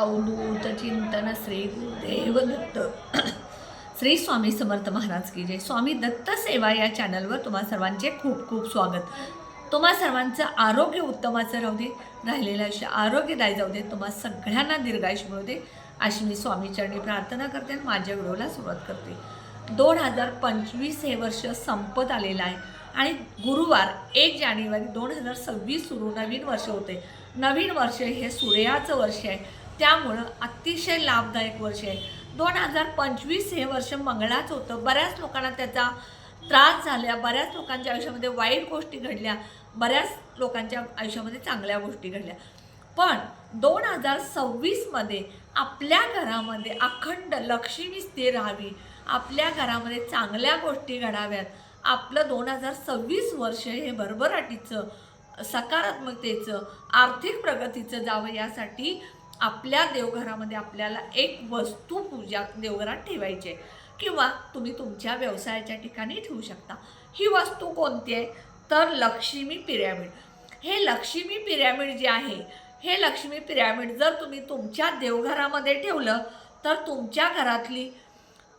अवधूत चिंतन श्री गुरुदेव दत्त श्री स्वामी समर्थ महाराज की जय. स्वामी दत्त सेवा या चॅनलवर तुम्हा सर्वांचे खूप खूप स्वागत. तुम्हा सर्वांचं आरोग्य उत्तमाचं राहू दे राहिलेलं आयुष्य आरोग्यदायी जाऊ दे तुम्हा सगळ्यांना दीर्घायुष मिळू दे अशी मी स्वामीचरणी प्रार्थना करते आणि माझ्या व्हिडिओला सुरुवात करते. दोन हजार पंचवीस हे वर्ष संपत आलेलं आहे आणि गुरुवार एक जानेवारी दोन हजार सव्वीस सुरू नवीन वर्ष होते. नवीन वर्ष हे सूर्याचं वर्ष आहे. त्यामुळं अतिशय लाभदायक वर्ष आहे. दोन हजार पंचवीस हे वर्ष मंगळाचं होतं. बऱ्याच लोकांना त्याचा त्रास झाल्या बऱ्याच लोकांच्या आयुष्यामध्ये वाईट गोष्टी घडल्या. बऱ्याच लोकांच्या आयुष्यामध्ये चांगल्या गोष्टी घडल्या. पण दोन हजार सव्वीसमध्ये आपल्या घरामध्ये अखंड लक्ष्मी स्थिर राहावी. आपल्या घरामध्ये चांगल्या गोष्टी घडाव्यात. आपलं दोन हजार सव्वीस वर्ष हे भरभराटीचं सकारात्मकतेचं आर्थिक प्रगतीचं जावं यासाठी आपल्या देवघरामध्ये आपल्याला एक वस्तू पूजा देवघरात ठेवायची आहे. किंवा तुम्ही तुमच्या व्यवसायाच्या ठिकाणी ठेवू शकता. ही वस्तू कोणती आहे? तर लक्ष्मी पिरॅमिड. हे लक्ष्मी पिरॅमिड जे आहे हे लक्ष्मी पिरॅमिड जर तुम्ही तुमच्या देवघरामध्ये ठेवलं तर तुमच्या घरातली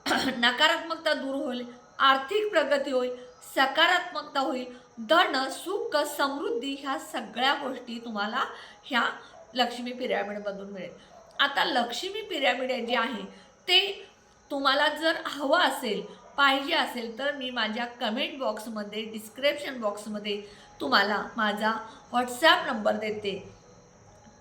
नकारात्मकता दूर होईल आर्थिक प्रगती होईल सकारात्मकता होईल धन सुख समृद्धी ह्या सगळ्या गोष्टी तुम्हाला ह्या लक्ष्मी पिरॅमिडमधून मिळेल. आता लक्ष्मी पिरॅमिड जे आहे ते तुम्हाला जर हवं असेल पाहिजे असेल तर मी माझ्या कमेंट बॉक्समध्ये डिस्क्रिप्शन बॉक्समध्ये तुम्हाला माझा व्हॉट्सॲप नंबर देते.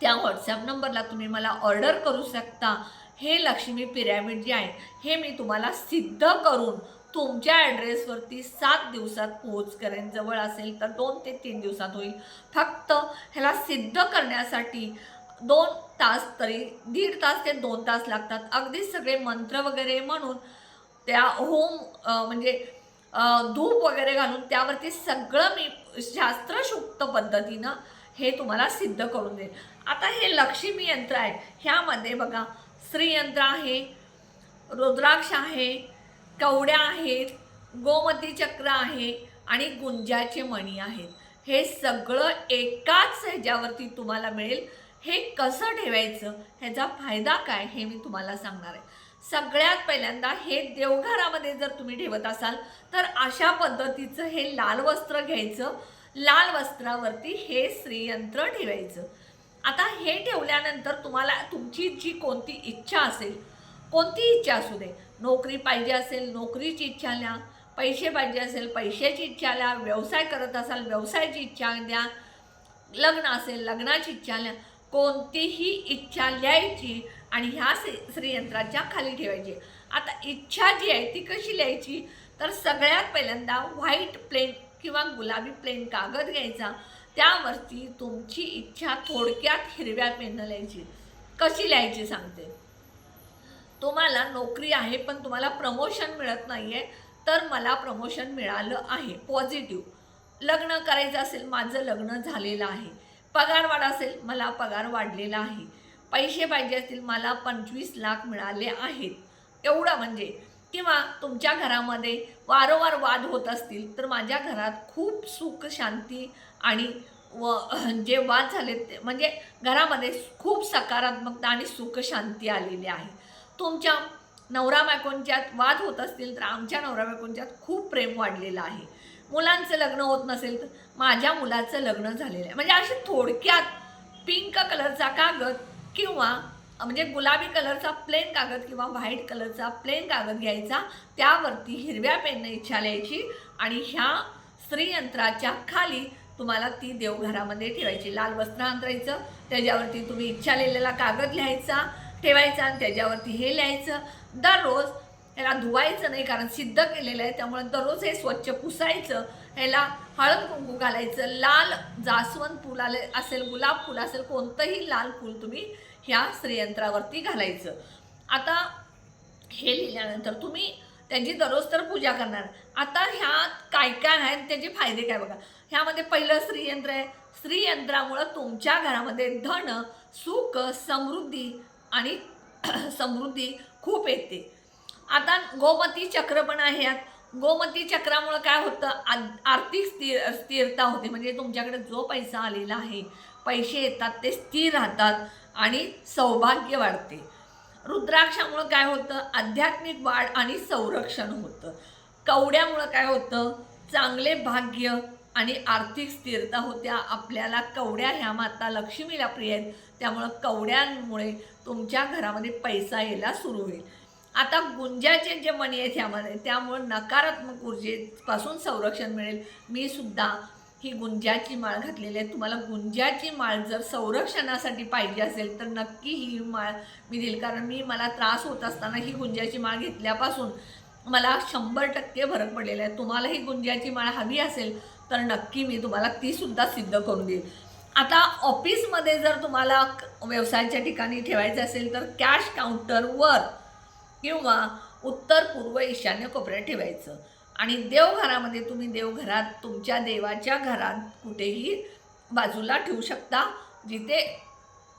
त्या व्हॉट्सॲप नंबरला तुम्ही मला ऑर्डर करू शकता. हे लक्ष्मी पिरॅमिड जे आहे हे मी तुम्हाला सिद्ध करून तुमच्या ॲड्रेसवरती सात दिवसात पोहोच करेन जवळ असेल तर दोन ते तीन दिवसात होईल. फक्त ह्याला सिद्ध करण्यासाठी दोन तास तरी दीड तास ते दोन तास लागतात. अगदी सगळे मंत्र वगैरे म्हणून त्या होम म्हणजे धूप वगैरे घालून त्यावरती सगळं मी शास्त्रशुक्त पद्धतीनं हे तुम्हाला सिद्ध करून देईल आता हे लक्ष्मी यंत्र आहे. ह्यामध्ये बघा श्रीयंत्र आहे रुद्राक्ष आहे कवड्या आहेत गोमती चक्र आहे आणि गुंजाचे मणी आहेत. हे सगळं एकाच ह्याच्यावरती तुम्हाला मिळेल. हे कसं ठेवायचं? ह्याचा फायदा काय हे मी तुम्हाला सांगणार आहे. सगळ्यात पहिल्यांदा हे देवघरामध्ये जर तुम्ही ठेवत असाल तर अशा पद्धतीचं हे लाल वस्त्र घ्यायचं. लाल वस्त्रावरती हे श्रीयंत्र ठेवायचं. आता हे ठेवल्यानंतर तुम्हाला तुमची जी कोणती इच्छा असेल कोणती इच्छा असू दे नोकरी पाहिजे असेल नोकरीची इच्छा द्या पैसे पाहिजे असेल पैशाची इच्छा द्या व्यवसाय करत असाल व्यवसायाची इच्छा द्या लग्न असेल लग्नाची इच्छा द्या कोणतीही इच्छा लिहायची आणि ह्या श्री श्रीयंत्राच्या खाली ठेवायची. आता इच्छा जी आहे ती कशी लिहायची? तर सगळ्यात पहिल्यांदा व्हाईट प्लेन किंवा गुलाबी प्लेन कागद घ्यायचा. त्यावरती तुमची इच्छा थोडक्यात हिरव्या पेननं लिहायची. कशी लिहायची सांगते? तुम्हाला नोकरी आहे पण तुम्हाला प्रमोशन मिळत नाही आहे तर मला प्रमोशन मिळालं आहे पॉझिटिव्ह लग्न करायचं असेल माझं लग्न झालेलं आहे. पगार वाढ असेल मला पगार वाढलेला आहे. पैसे पाहिजे असतील मला पंचवीस लाख मिळाले आहेत. एवढं म्हणजे. किंवा तुमच्या घरामध्ये वारंवार वाद होत असतील तर माझ्या घरात खूप सुख शांती आणि व जे वाद झाले ते म्हणजे घरामध्ये खूप सकारात्मकता आणि सुख शांती आलेली आहे. तुमच्या नवरा बायकोंच्यात वाद होत असतील तर आमच्या नवरा बायकोंच्यात खूप प्रेम वाढलेलं आहे. मुलांचं लग्न होत नसेल तर माझ्या मुलाचं लग्न झालेलं आहे. म्हणजे असे थोडक्यात पिंक कलरचा कागद किंवा म्हणजे गुलाबी कलरचा प्लेन कागद किंवा व्हाईट कलरचा प्लेन कागद घ्यायचा त्यावरती हिरव्या पेननं इच्छा लिहायची आणि ह्या स्त्रीयंत्राच्या खाली तुम्हाला ती देवघरामध्ये ठेवायची. लाल वस्त्र अंतरायचं त्याच्यावरती तुम्ही इच्छा लिहिलेला कागद लिहायचा ठेवायचा आणि त्याच्यावरती हे लिहायचं. दररोज ह्याला धुवायचं नाही कारण सिद्ध केलेलं आहे. त्यामुळे दररोज हे स्वच्छ पुसायचं. ह्याला हळद कुंकू घालायचं. लाल जास्वंद फुल आले असेल गुलाब फुल असेल कोणतंही लाल फुल तुम्ही ह्या श्रीयंत्रावरती घालायचं. आता हे लिहिल्यानंतर तुम्ही त्यांची दररोज तर पूजा करणार. आता ह्यात काय काय आहे आणि त्याचे फायदे काय बघा. ह्यामध्ये पहिलं श्रीयंत्र आहे. श्रीयंत्रामुळं तुमच्या घरामध्ये धन सुख समृद्धी आणि समृद्धी खूप येते. आता गोमती चक्र पण आहे यात. गोमती चक्रामुळं काय होतं? आ- आर्थिक स्थिर स्थिरता होते. म्हणजे तुमच्याकडे जो पैसा आलेला आहे पैसे येतात ते स्थिर राहतात आणि सौभाग्य वाढते. रुद्राक्षामुळं काय होतं? आध्यात्मिक वाढ आणि संरक्षण होतं. कवड्यामुळं काय होतं? चांगले भाग्य आणि आर्थिक स्थिरता होत्या. आपल्याला कवड्या ह्या माता लक्ष्मीला प्रिय आहेत. त्यामुळं कवड्यांमुळे तुमच्या घरामध्ये पैसा यायला सुरू होईल. आता गुंजाचे जे मणी आहेत ह्यामध्ये त्यामुळं नकारात्मक ऊर्जेपासून संरक्षण मिळेल. मी सुद्धा ही गुंजाची माळ घातलेली आहे. तुम्हाला गुंजाची माळ जर संरक्षणासाठी पाहिजे असेल तर नक्की ही माळ मी देईल. कारण मी मला त्रास होत असताना ही गुंजाची माळ घेतल्यापासून मला शंभर टक्के फरक पडलेला आहे. तुम्हालाही गुंजाची माळ हवी असेल तर नक्की मी तुम्हाला तीसुद्धा सिद्ध करून देईल आता ऑफिसमध्ये जर तुम्हाला व्यवसायाच्या ठिकाणी ठेवायचं असेल तर कॅश काउंटरवर किंवा उत्तर पूर्व ईशान्य कोपऱ्यात ठेवायचं. आणि देवघरामध्ये तुम्ही देवघरात तुमच्या देवाच्या घरात कुठेही बाजूला ठेवू शकता जिथे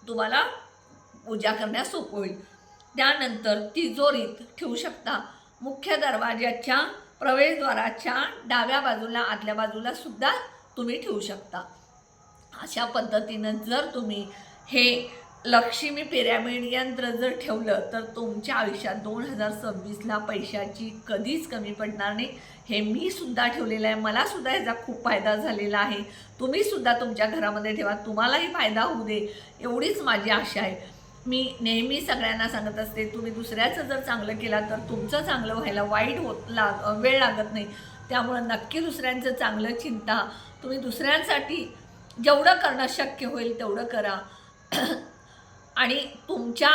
तुम्हाला पूजा करण्यास सोपं होईल. त्यानंतर तिजोरीत ठेवू शकता. मुख्य दरवाज्याच्या प्रवेशद्वाराच्या डाव्या बाजूला आतल्या बाजूला सुद्धा तुम्ही ठेवू शकता. अशा पद्धतीनं जर तुम्ही हे लक्ष्मी पिरॅमिड यंत्र जर ठेवलं तर तुमच्या आयुष्यात दोन हजार सव्वीसला पैशाची कधीच कमी पडणार नाही. हे मी सुद्धा ठेवलेलं आहे. मला सुद्धा याचा खूप फायदा झालेला आहे. तुम्ही सुद्धा तुमच्या घरामध्ये ठेवा. तुम्हालाही फायदा होऊ दे. एवढीच माझी आशा आहे. मी नेहमी सगळ्यांना सांगत असते तुम्ही दुसऱ्याचं जर चांगलं केलं तर तुमचं चांगलं व्हायला वाईट होत लाग वेळ लागत नाही. त्यामुळं नक्की दुसऱ्यांचं चांगलं चिंता. तुम्ही दुसऱ्यांसाठी जेवढं करणं शक्य होईल तेवढं करा. आणि तुमच्या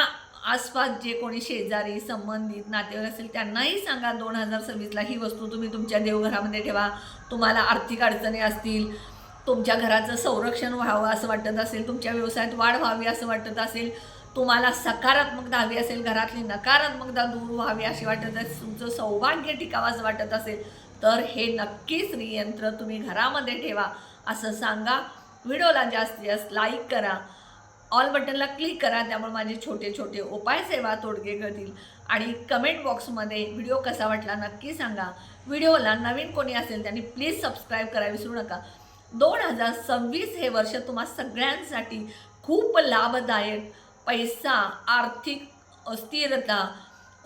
आसपास जे कोणी शेजारी संबंधित नातेवाईक असेल त्यांनाही सांगा दोन हजार सव्वीसला ही वस्तू तुम्ही तुमच्या देवघरामध्ये ठेवा. तुम्हाला आर्थिक अडचणी असतील तुमच्या घराचं संरक्षण व्हावं असं वाटत असेल तुमच्या व्यवसायात वाढ व्हावी असं वाटत असेल तुम्हाला सकारात्मकता हवी असेल घरातली नकारात्मकता दूर व्हावी अशी वाटत असेल तुमचं सौभाग्य टिकावाच वाटत असेल तर हे नक्कीच नियंत्र तुम्ही घरामध्ये ठेवा. असं सांगा. व्हिडिओला जास्तीत जास्त लाईक करा. ऑल बटनला क्लिक करा. त्यामुळे माझे छोटे छोटे उपाय सेवा तोडगे करतील आणि कमेंट बॉक्समध्ये व्हिडिओ कसा वाटला नक्की सांगा. व्हिडिओला नवीन कोणी असेल त्यांनी प्लीज सबस्क्राईब करा विसरू नका. दोन हजार सव्वीस हे वर्ष तुम्हा सगळ्यांसाठी खूप लाभदायक पैसा आर्थिक स्थिरता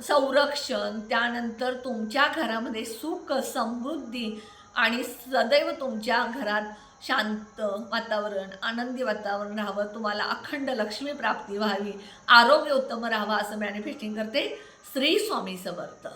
संरक्षण त्यानंतर तुमच्या घरामध्ये सुख समृद्धी आणि सदैव तुमच्या घरात शांत वातावरण आनंदी वातावरण राहावं. तुम्हाला अखंड लक्ष्मी प्राप्ती व्हावी. आरोग्य उत्तम राहावं असं मॅनिफेस्टिंग करते श्री स्वामी समर्थ.